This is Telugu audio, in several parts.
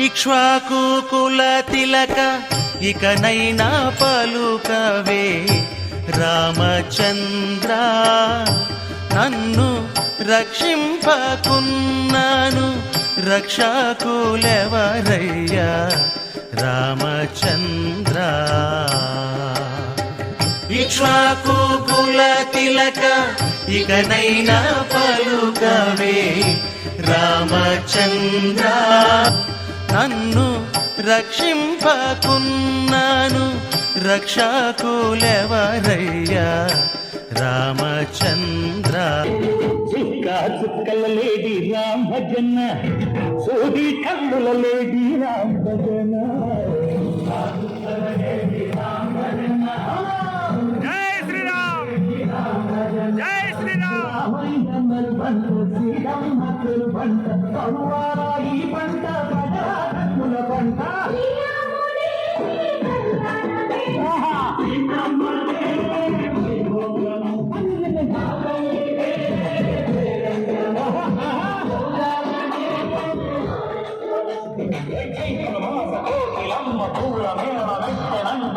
ఇక్ష్వాకు కుల తిలక ఇకనైనా పలుకవే. రామచంద్ర నన్ను రక్షింపకున్నాను. రక్షకులెవరయ్యా? రామచంద్ర. ఇక్ష్వాకు కుల తిలక ఇకనైనా పలుకవే. రామచంద్ర. నన్ను రక్షింపకున్నాను రక్షకులెవరయ్యా? రామచంద్ర. చుక్కల లేడి రామ్ భజన సోది కళ్ళుల లేడి రామ్ భజన పంటలు శ్రీరామతులు పంట కరువారాయి పంట ప్రజాకుల పంట నంట నంట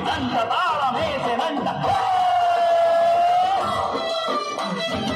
నంట తాళమేసే నంట Thank you.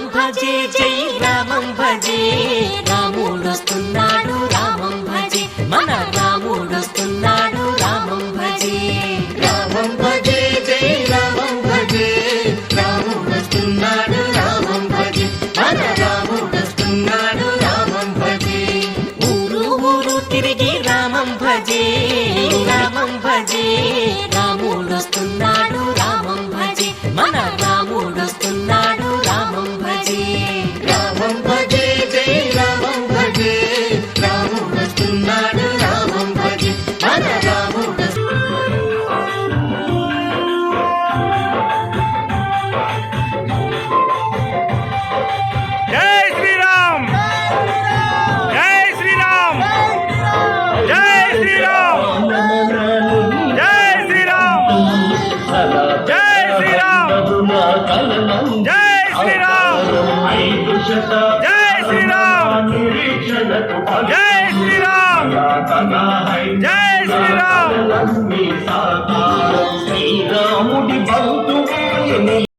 రామం భజే జై రామం భజే. రాముడు వస్తున్నాడు రామం భజే. మన జై శ్రీరామ్! జై శ్రీరామ్! జై శ్రీరామ్! జై శ్రీరామ్! శ్రీరాముడి బంధువు